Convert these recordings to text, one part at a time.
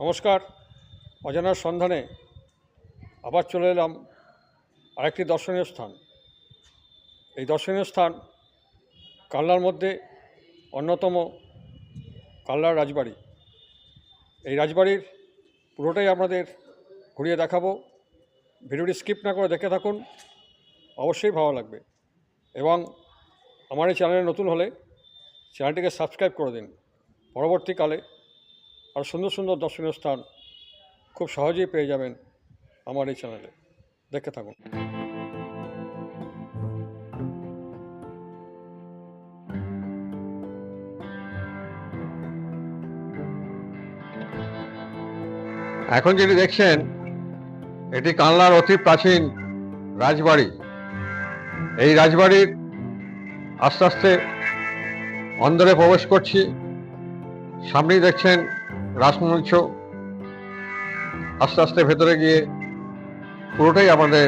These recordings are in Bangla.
নমস্কার। অজানার সন্ধানে আবার চলে এলাম আরেকটি দর্শনীয় স্থান। এই দর্শনীয় স্থান কাল্লার মধ্যে অন্যতম কাল্লার রাজবাড়ি। এই রাজবাড়ির পুরোটাই আপনাদের ঘুরিয়ে দেখাবো। ভিডিওটি স্কিপ না করে দেখে থাকুন, অবশ্যই ভালো লাগবে। এবং আমার এই চ্যানেলে নতুন হলে চ্যানেলটিকে সাবস্ক্রাইব করে দিন। পরবর্তীকালে আর সুন্দর সুন্দর দর্শনীয় স্থান খুব সহজেই পেয়ে যাবেন আমার এই চ্যানেলে। দেখতে থাকুন। এখন যেটি দেখছেন, এটি কানলার অতি প্রাচীন রাজবাড়ি। এই রাজবাড়ির আস্তে আস্তে অন্দরে প্রবেশ করছি। সামনেই দেখছেন রাসমঞ্চ আস্তে আস্তে ভেতরে গিয়ে পুরোটাই আমাদের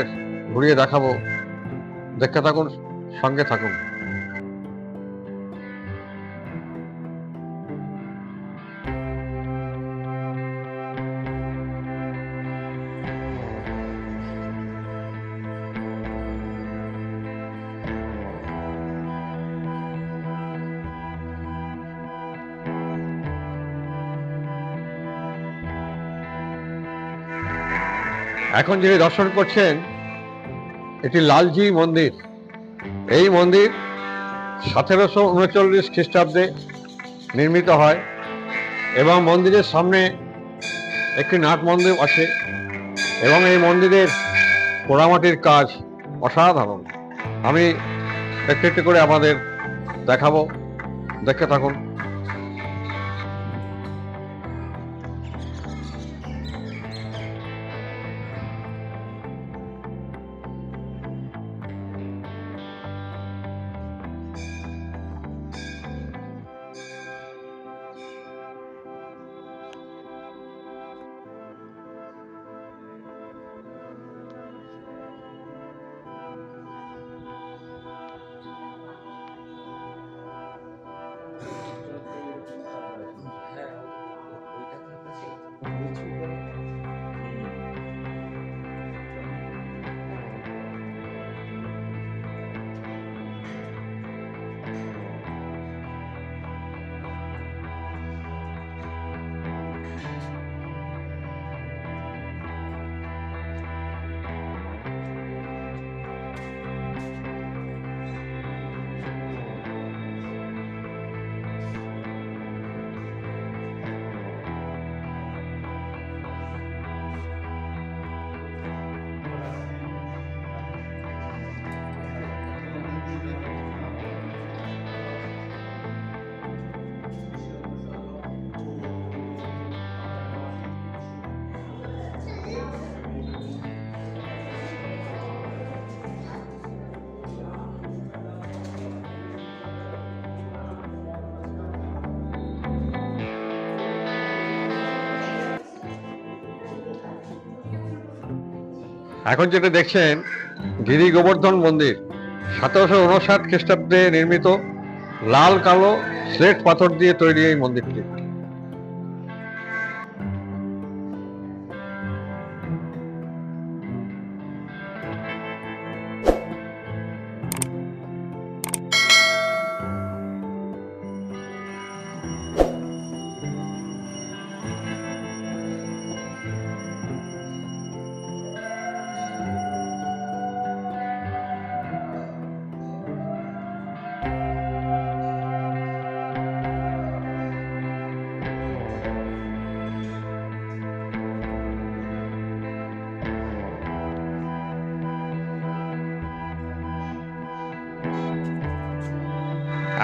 ঘুরিয়ে দেখাবো। দেখতে থাকুন সঙ্গে থাকুন। এখন যিনি দর্শন করছেন, এটি লালজি মন্দির। এই মন্দির সতেরোশো উনচল্লিশ খ্রিস্টাব্দে নির্মিত হয় এবং মন্দিরের সামনে একটি নাট মন্দির আছে এবং এই মন্দিরের পোড়ামাটির কাজ অসাধারণ। আমি একটু একটু করে আমাদের দেখাবো। দেখতে থাকুন। এখন যেটা দেখছেন, গিরি গোবর্ধন মন্দির, সতেরোশো উনষাট খ্রিস্টাব্দে নির্মিত লাল কালো স্লেট পাথর দিয়ে তৈরি এই মন্দিরটি।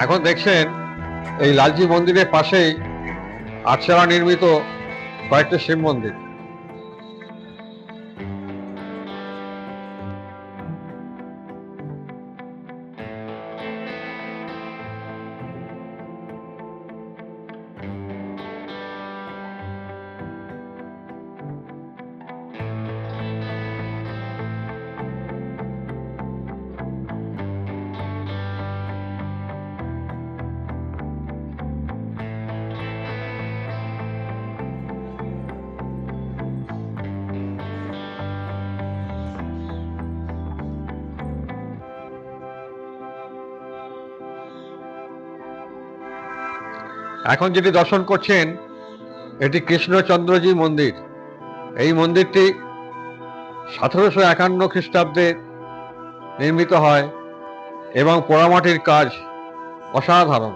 এখন দেখছেন এই লালজি মন্দিরের পাশেই আটচালা নির্মিত কয়েকটি শিব মন্দির। এখন যেটি দর্শন করছেন, এটি কৃষ্ণচন্দ্রজি মন্দির। এই মন্দিরটি সতেরোশো একান্ন খ্রিস্টাব্দে নির্মিত হয় এবং পোড়ামাটির কাজ অসাধারণ।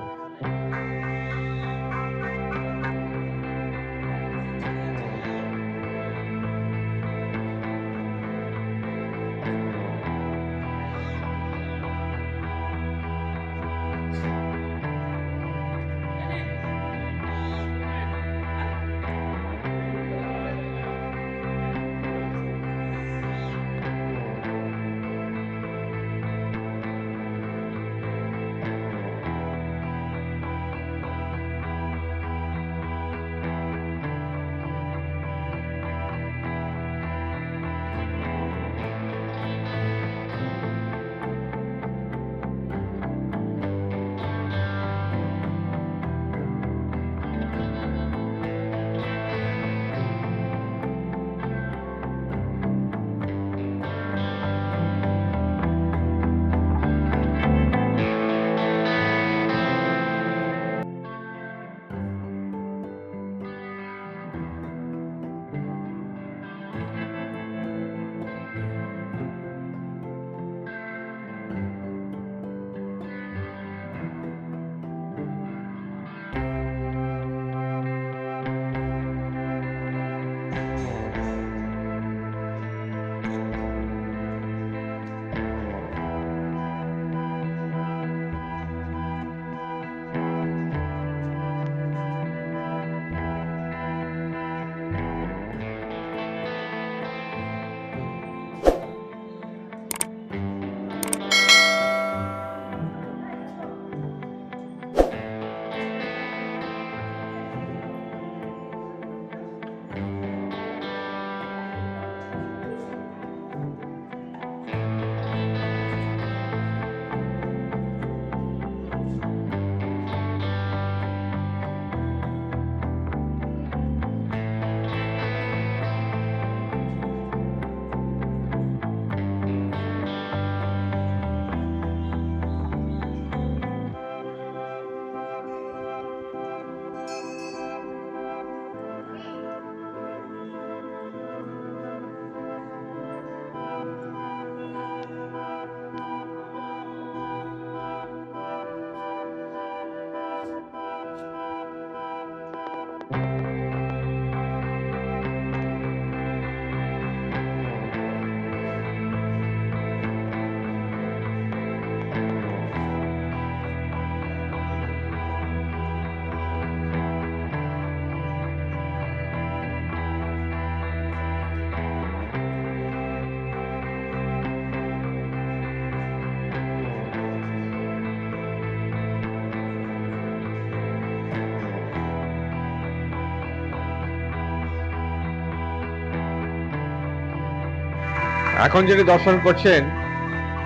এখন যিনি দর্শন করছেন,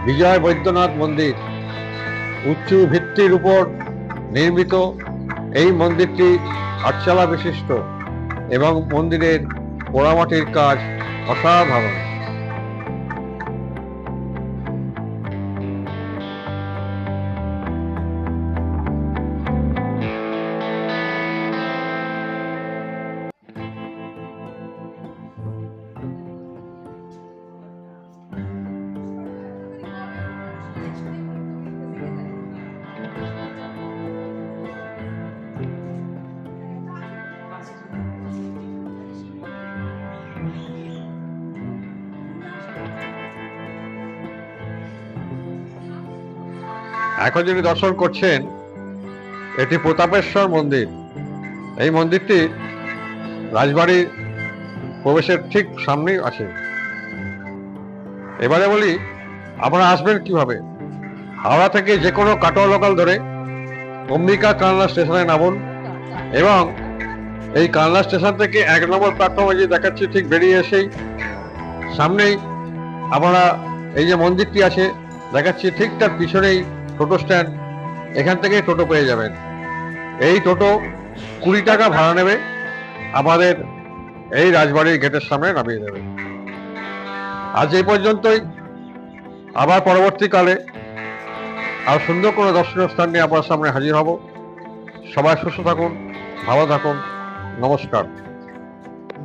বিজয় বৈদ্যনাথ মন্দির উঁচু ভিত্তির উপর নির্মিত এই মন্দিরটি আটচালা বিশিষ্ট এবং মন্দিরের পোড়ামাটির কাজ অসাধারণ। এখন যিনি দর্শন করছেন, এটি প্রতাপেশ্বর মন্দির। এই মন্দিরটি রাজবাড়ির প্রবেশের ঠিক সামনেই আছে। এবারে বলি, আপনারা আসবেন কীভাবে? হাওড়া থেকে যে কোনো কাটোয়া লোকাল ধরে অম্বিকা কালনা স্টেশনে নামুন এবং এই কালনা স্টেশন থেকে এক নম্বর প্ল্যাটফর্মে যে দেখাচ্ছি, ঠিক বেরিয়ে এসেই। সামনেই আপনারা এই যে মন্দিরটি আছে, দেখাচ্ছি ঠিক তার পিছনেই টোটো স্ট্যান্ড এখান থেকেই টোটো পেয়ে যাবেন। এই টোটো কুড়ি টাকা ভাড়া নেবে আমাদের এই রাজবাড়ির গেটের সামনে নামিয়ে দেবে। আজ এই পর্যন্তই, আবার পরবর্তীকালে আর সুন্দর কোনো দর্শনীয় স্থান নিয়ে আপনার সামনে হাজির হব। সবাই সুস্থ থাকুন, ভালো থাকুন। নমস্কার।